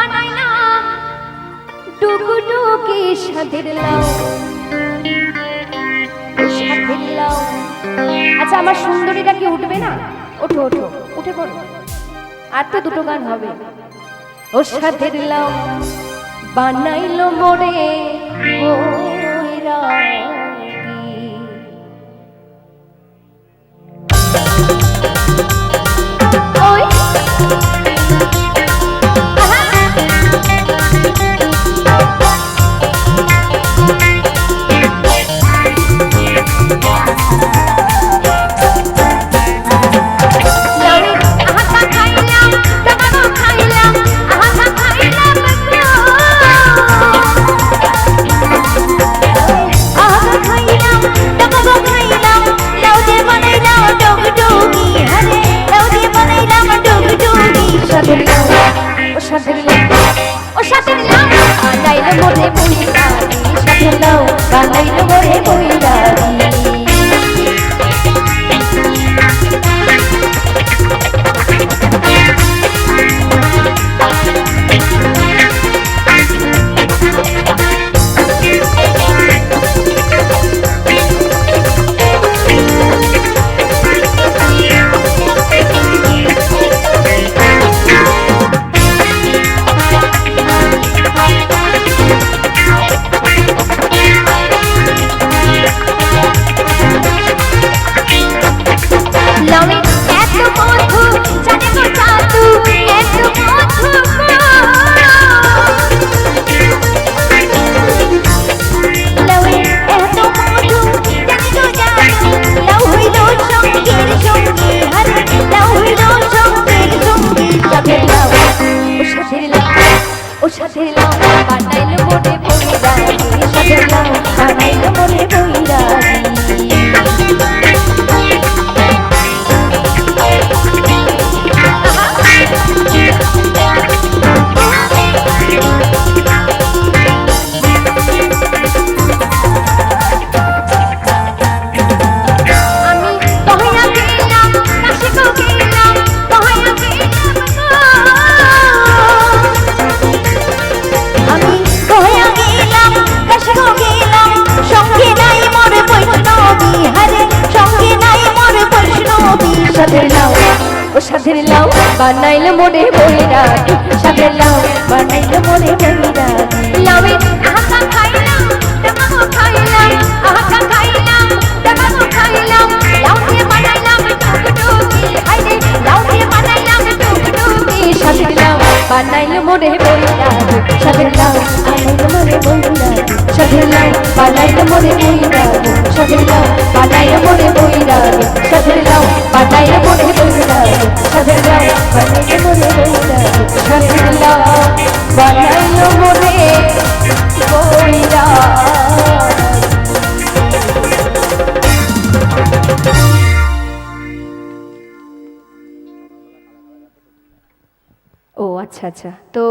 বানাইলাম ডুকু ডুকি সাধের লাও সাধের লাও। আচ্ছা আমার সুন্দরীটা কি উঠবে না? ওঠো ওঠো, উঠে পড়ো। আর তো দুটো গান হবে। ও সাধের লাও বানাইলো মোরে ওরা করে বইরারি সাধলাও বানাইল করে বইরারি ও সাথে লাউ পাটাইল পড়ে যায় সাধের লাউ বানাইল মোরে বইরা সাধের লাউ বানাইল মোরে বইরা লাউয়ের अच्छा अच्छा। तो